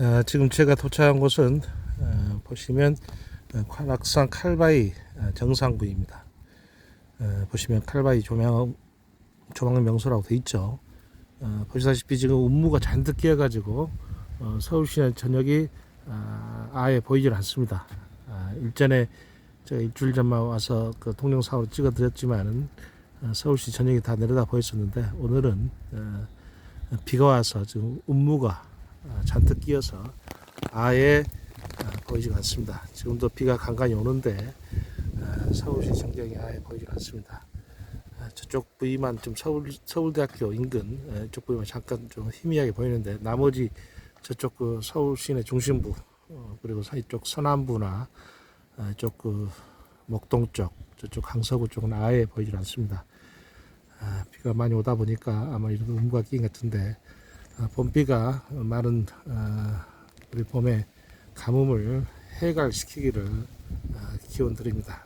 어, 지금 제가 도착한 곳은 어, 보시면 어, 관악산 어, 정상부입니다. 어, 보시면 칼바위 조명 조망 명소라고 돼 있죠. 어, 보시다시피 지금 운무가 잔뜩 끼어가지고 어, 서울시내 전역이 아, 아예 보이질 않습니다. 아, 일전에 제가 일주일 전만 와서 그 동영상으로 찍어드렸지만은 어, 서울시 전역이 다 내려다 보였었는데 오늘은 어, 비가 와서 지금 운무가 아, 잔뜩 끼어서 아예 아, 보이지가 않습니다. 지금도 비가 간간히 오는데 아, 서울시 전경이 아예 보이지 않습니다. 아, 저쪽 부위만 좀 서울 서울대학교 인근 에, 쪽 부위만 잠깐 좀 희미하게 보이는데 나머지 저쪽 그 서울 시내 중심부 어, 그리고 서- 이쪽 서남부나 아, 이쪽 그 목동 쪽 저쪽 강서구 쪽은 아예 보이질 않습니다. 아, 비가 많이 오다 보니까 아마 이런 운무가 끼인 것 같은데 아, 봄비가 많은 아, 우리 봄에 가뭄을 해갈시키기를 아, 기원 드립니다.